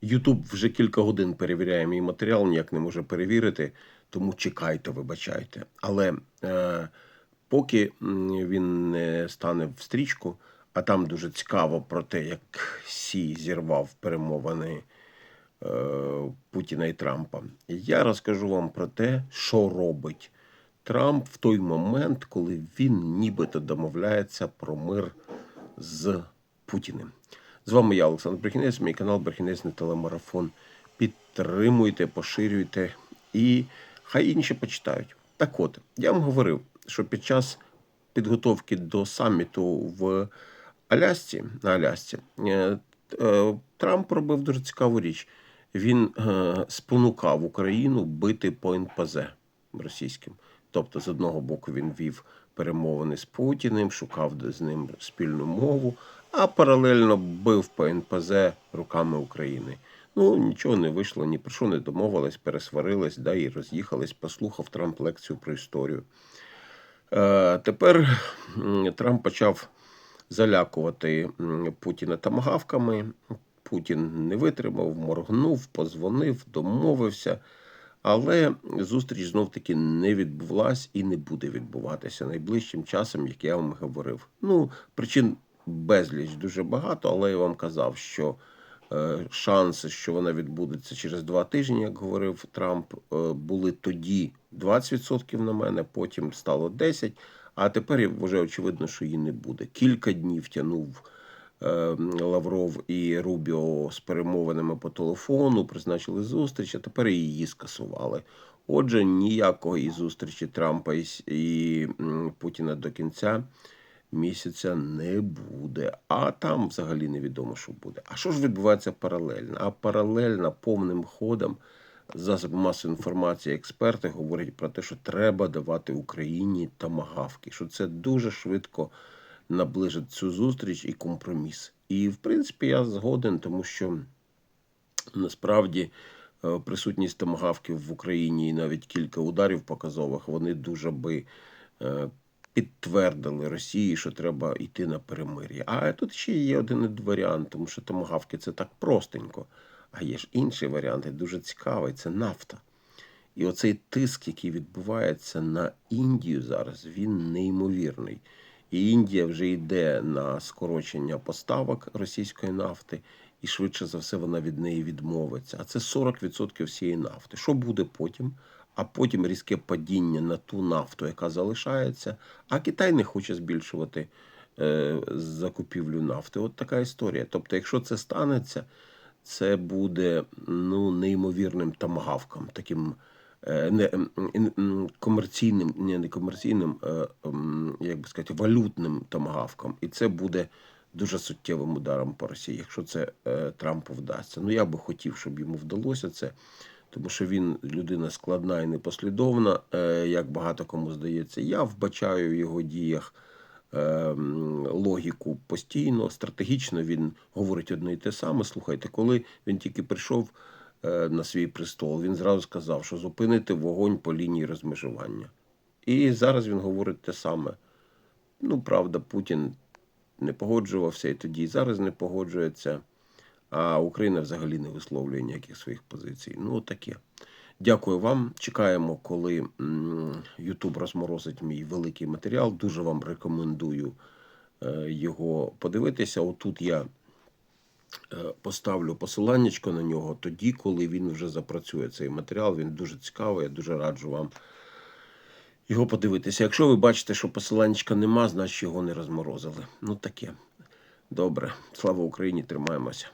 Ютуб вже кілька годин перевіряє мій матеріал, ніяк не може перевірити, тому чекайте, вибачайте. Але е, поки він не стане в стрічку, а там дуже цікаво про те, як Сі зірвав перемовини е, Путіна і Трампа. Я розкажу вам про те, що робить Трамп в той момент, коли він нібито домовляється про мир з Путіним. З вами я, Олександр Брехінець, мій канал Брехінець телемарафон. Підтримуйте, поширюйте і хай інші почитають. Так от, я вам говорив, що під час підготовки до саміту в Алясці, на Алясці, е, е, Трамп робив дуже цікаву річ. Він е, спонукав Україну бити по НПЗ російським. Тобто, з одного боку, він вів перемовини з Путіним, шукав з ним спільну мову, а паралельно бив по НПЗ руками України. Ну, нічого не вийшло, ні про що не домовились, пересварились, да, і роз'їхались. Послухав Трамп лекцію про історію. Е, тепер Трамп почав залякувати Путіна тамагавками. Путін не витримав, моргнув, позвонив, домовився. Але зустріч знов таки не відбулась і не буде відбуватися найближчим часом, як я вам говорив. Ну, причин безліч дуже багато, але я вам казав, що е, шанси, що вона відбудеться через два тижні, як говорив Трамп, е, були тоді 20% на мене, потім стало 10%, а тепер вже очевидно, що її не буде. Кілька днів тягнув е, Лавров і Рубіо з перемовинами по телефону, призначили зустріч, а тепер її скасували. Отже, ніякої зустрічі Трампа і Путіна до кінця місяця не буде. А там взагалі невідомо, що буде. А що ж відбувається паралельно? А паралельно повним ходом засоби масової інформації, експерти говорять про те, що треба давати Україні тамагавки, що це дуже швидко наближить цю зустріч і компроміс. І в принципі я згоден, тому що насправді е, присутність томагавків в Україні і навіть кілька ударів показових вони дуже би е, підтвердили Росії, що треба йти на перемир'я. А тут ще є один варіант, тому що томагавки це так простенько. А є ж інший варіант, і дуже цікавий це нафта. І оцей тиск, який відбувається на Індію зараз, він неймовірний. І Індія вже йде на скорочення поставок російської нафти, і швидше за все вона від неї відмовиться. А це 40% всієї нафти. Що буде потім? А потім різке падіння на ту нафту, яка залишається, а Китай не хоче збільшувати е, закупівлю нафти. От така історія. Тобто, якщо це станеться, це буде ну, неймовірним тамагавком, таким е, не, м, комерційним, не, не комерційним, е, м, як би сказати, валютним тамагавком. І це буде дуже суттєвим ударом по Росії, якщо це е, Трампу вдасться. Ну я би хотів, щоб йому вдалося це, тому що він людина складна і непослідовна, е, як багато кому здається. Я вбачаю в його діях е, логіку постійно, стратегічно він говорить одне і те саме. Слухайте, коли він тільки прийшов е, на свій престол, він зразу сказав, що зупинити вогонь по лінії розмежування. І зараз він говорить те саме. Ну, правда, Путін не погоджувався і тоді, і зараз не погоджується. А Україна взагалі не висловлює ніяких своїх позицій. Ну, таке. Дякую вам. Чекаємо, коли YouTube розморозить мій великий матеріал. Дуже вам рекомендую е, його подивитися. Отут я е, поставлю посиланнячко на нього тоді, коли він вже запрацює цей матеріал. Він дуже цікавий. Я дуже раджу вам його подивитися. Якщо ви бачите, що посиланнячка нема, значить його не розморозили. Ну таке. Добре. Слава Україні, тримаємося.